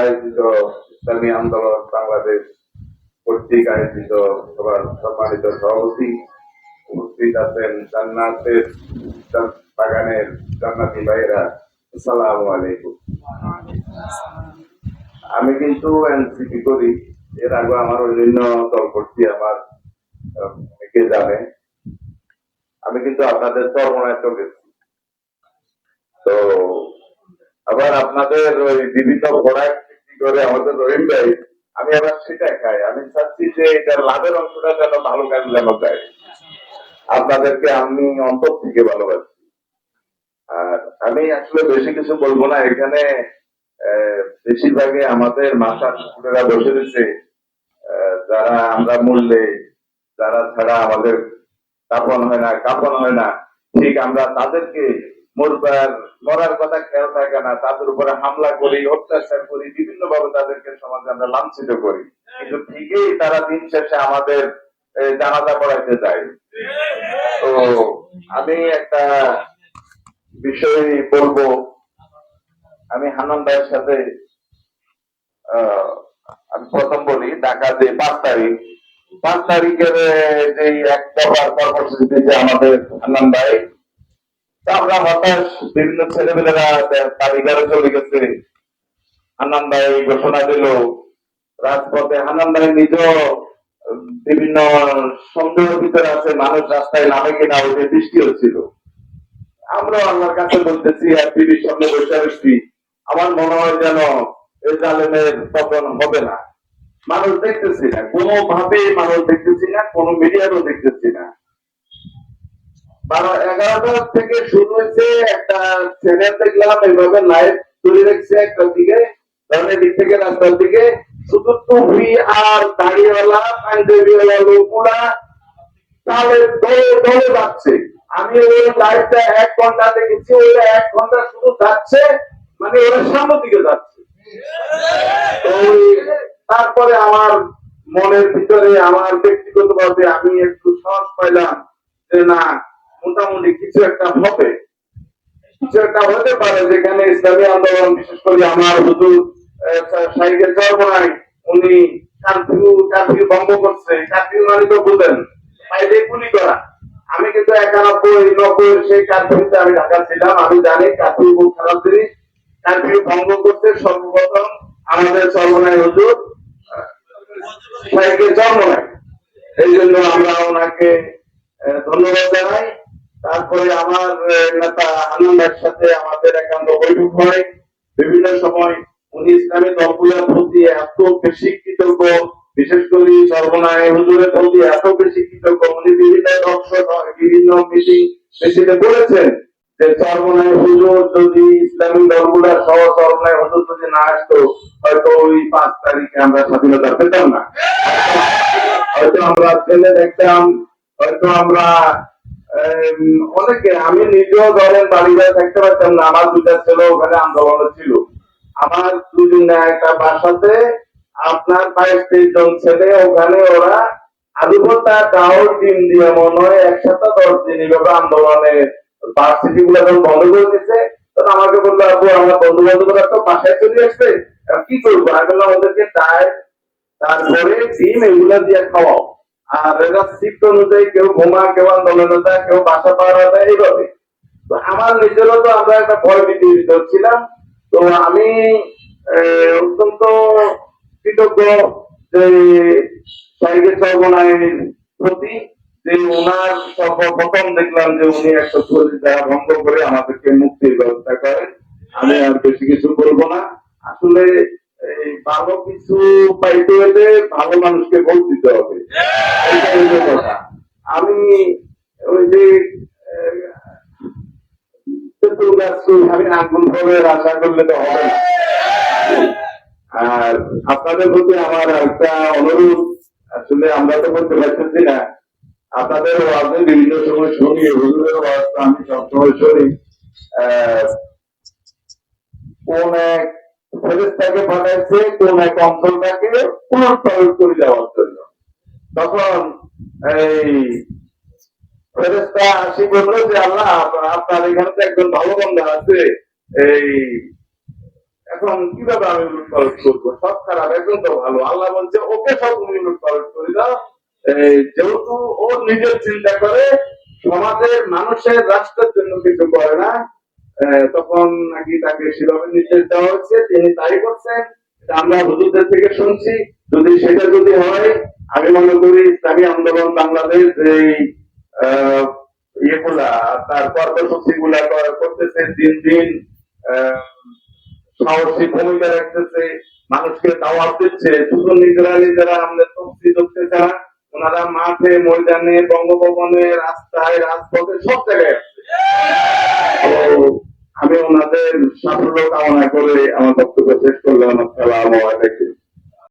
আয়োজিত ইসলামী আন্দোলন বাংলাদেশ কর্তৃক আয়োজিত সবার সম্মানিত সভাপতি উপস্থিত আছেন জান্নাতের বাগানের জান্নাতি আসসালামু আলাইকুম। আমি কিন্তু এনসিপি করি। এর আগে আমার অন্যান্য দল করছি আমার অনেকে জানে। আমি কিন্তু আপনাদের চরমনায় তো গেছি তো আবার আপনাদের ওই বিভিন্ন প্রোডাক্ট বিক্রি করে আমাদের রহিম ভাই আমি আবার সেটা খাই। আমি চাচ্ছি যে এটার লাভের অংশটা যেন ভালো কাজে যেন দেয়। আপনাদেরকে আমি অন্তর থেকে ভালোবাসি। আর আমি আসলে বেশি কিছু বলব না এখানে আহ, বেশিরভাগই আমাদের মাথা কুকুরেরা বসে রয়েছে। যারা আমরা মূল্যে যারা ছাড়া আমাদের কাপন হয় না কাপন হয় না ঠিক আমরা তাদেরকে মরবার, মরার কথা খেয়াল থাকে না, তাদের উপরে হামলা করি, অত্যাচার করি বিভিন্ন ভাবে তাদেরকে সমাজে আমরা লাঞ্ছিত করি। কিন্তু ঠিকই তারা দিন শেষে আমাদের জানাজা পড়াইতে যায়। তো আমি একটা বিষয় বলব। আমি হান্নান ভাইয়ের সাথে আমি প্রথম বলি, ঢাকা যে পাঁচ তারিখ, পাঁচ তারিখের যে এক দফার কর্মসূচি দিয়েছে আমাদের হান্নান ভাই আমরা হতাশ, বিভিন্ন ছেলেমেয়েরা তালিকারে চলে গেছে। হান্নান ঘোষণা দিল, রাজপথে হান্নান ভাই বিভিন্ন সন্দেহের ভিতরে আছে, মানুষ রাস্তায় নামে কিনা, ওই বৃষ্টি হচ্ছিল। আমরা আল্লাহর কাছে বলতেছি, আর টিভির সামনে বসে আসছি আমার মনে হয় যেন এই জালেমের পতন হবে না। মানুষ দেখতেছি না কোনো ভাবে মানুষ দেখতেছি না, কোনো মিডিয়ারও দেখতেছি না। বারো, এগারোটা থেকে শুরু হয়েছে, একটা দেখলাম, এইভাবে লাইভ তুলে রেখেছে একটা দিকে দিক থেকে রাস্তার দিকে। শুধু টুপি আর দাড়িওয়ালা পাঞ্জাবিওয়ালা লোকগুলা তাহলে দলে দলে যাচ্ছে। আমি ওই লাইভটা এক ঘণ্টা দেখেছি, ওই এক ঘণ্টা শুধু যাচ্ছে মানে ওরা সামনের দিকে যাচ্ছে তো ওই- তারপরে আমার মনের ভিতরে আমার ব্যক্তিগত ভাবে আমি একটু সাহস পাইলাম যে না মোটামুটি কিছু একটা হবে। কিছু একটা হতে পারে যেখানে ইসলামী আন্দোলন, বিশেষ করে আমার হুজুর সাইকেল চর্মনাই উনি কারফিউ কারফিউ ভঙ্গ করছে। কারফিউ মানে তো বুঝেন বাইরে গুলি করা। আমি কিন্তু একানব্বই নব্বই সেই কারফিউতে আমি ঢাকা ছিলাম। আমি জানি কারফিউ খুব খারাপ জিনিস। কারফিউ ভঙ্গ করতে সর্বপ্রথম আমাদের চর্মনাই হুজুর সাইকেল চর্মনাই এই জন্য আমরা ওনাকে ধন্যবাদ জানাই। তারপরে আমার নেতা আনন্দের সাথে আমাদের একান্ত বৈঠক হয় বিভিন্ন সময় উনি ইসলামী দলগুলোর প্রতি এত বেশি কৃতজ্ঞ, বিশেষ করে সর্বনায় হুজুরের প্রতি এত বেশি কৃতজ্ঞ। উনি বিভিন্ন দর্শন বিভিন্ন মিটিং মিছিলে বলেছেন যে সর্বনায় হুজুর যদি ইসলামী দলগুলা সহ সর্বনায় হুজুর যদি না আসতো, হয়তো ওই পাঁচ তারিখে আমরা স্বাধীনতা পেতাম না। হয়তো আমরা ছেলে দেখতাম, হয়তো আমরা অনেকে, আমি নিজেও ধরেন বাড়িতে থাকতে পারতাম না, আমার দুটা ছেলে ওখানে আন্দোলন ছিল। আমার দুদিন একটা বাসাতে, আপনার বাইশ জন ছেলে, ওখানে ওরা আধিপত্য ডাউল টিম দিয়ে মনে হয় একসাথে দশ দিন এভাবে আন্দোলনে ভার্সিটি গুলো যখন বন্ধ করে দিচ্ছে তখন আমাকে বলল, আবু, আমার বন্ধু বান্ধবরা তো বাসায় চলে আসবে কি করব? আমি বললাম ওদেরকে ডায়েট তারপরে ডিম এগুলা দিয়ে খাওয়াও। আর শিফট অনুযায়ী কেউ ঘুমা, কেউ কেউ বাসা পাওয়া এইভাবে। তো আমার নিজেরও তো আমরা একটা ভয় ছিলাম। তো আমি অত্যন্ত কৃতজ্ঞ যে সাইকেল সর্বনায়ের প্রতি যে ওনার দেখলাম যে উনি একটা পরিচয় ভঙ্গ করে আমাদেরকে মুক্তির ব্যবস্থা করেন। আমি আর বেশি কিছু বলব না। আসলে ভালো কিছু পাইতে হলে ভালো মানুষকে ভোট দিতে হবে। আমি ওই যে আর আপনাদের প্রতি আমার একটা অনুরোধ, আসলে আমরা তো না। আপনাদের বিভিন্ন সময় শুনি আমি সবসময় শুনি। কোন এক ফেরেস্তাকে পাঠাইছে কোন এক অঞ্চলটাকে পুনর্প্রয়োগ করে দেওয়ার জন্য। তখন এই ফেরেস্তা আসি বলল যে, আল্লাহ, আপনার এখানে তো একজন ভালো বন্ধা আছে। এই, এখন কীভাবে আমি উলট পালট করব? সব খারাপ, একজন তো ভালো। আল্লাহ বলছে, ওকে সব তুমি উলট পালট করে দাও। যেহেতু ও নিজের চিন্তা করে সমাজের মানুষের রাষ্ট্রের জন্য কিছু করে না তখন নাকি তাকে সেভাবে নির্দেশ দেওয়া হচ্ছে তিনি তাই করছেন। আমরা হুজুরদের থেকে শুনছি। যদি সেটা যদি হয় আমি মনে করি ইসলামী আন্দোলন বাংলাদেশ এই ইয়েগুলা তার কর্মসূচি গুলা করতেছে দিন দিন সাহসী ভূমিকা রাখতেছে মানুষকে দাওয়াত দিচ্ছে শুধু নিজেরা নিজেরা আমাদের তফসি করতেছে না ওনারা মাঠে ময়দানে বঙ্গভবনে রাস্তায় রাজপথে সব জায়গায় আছে আমি ওনাদের সাফল্য কামনা করে আমার বক্তব্য শেষ করলাম। আসসালাম আলাইকুম।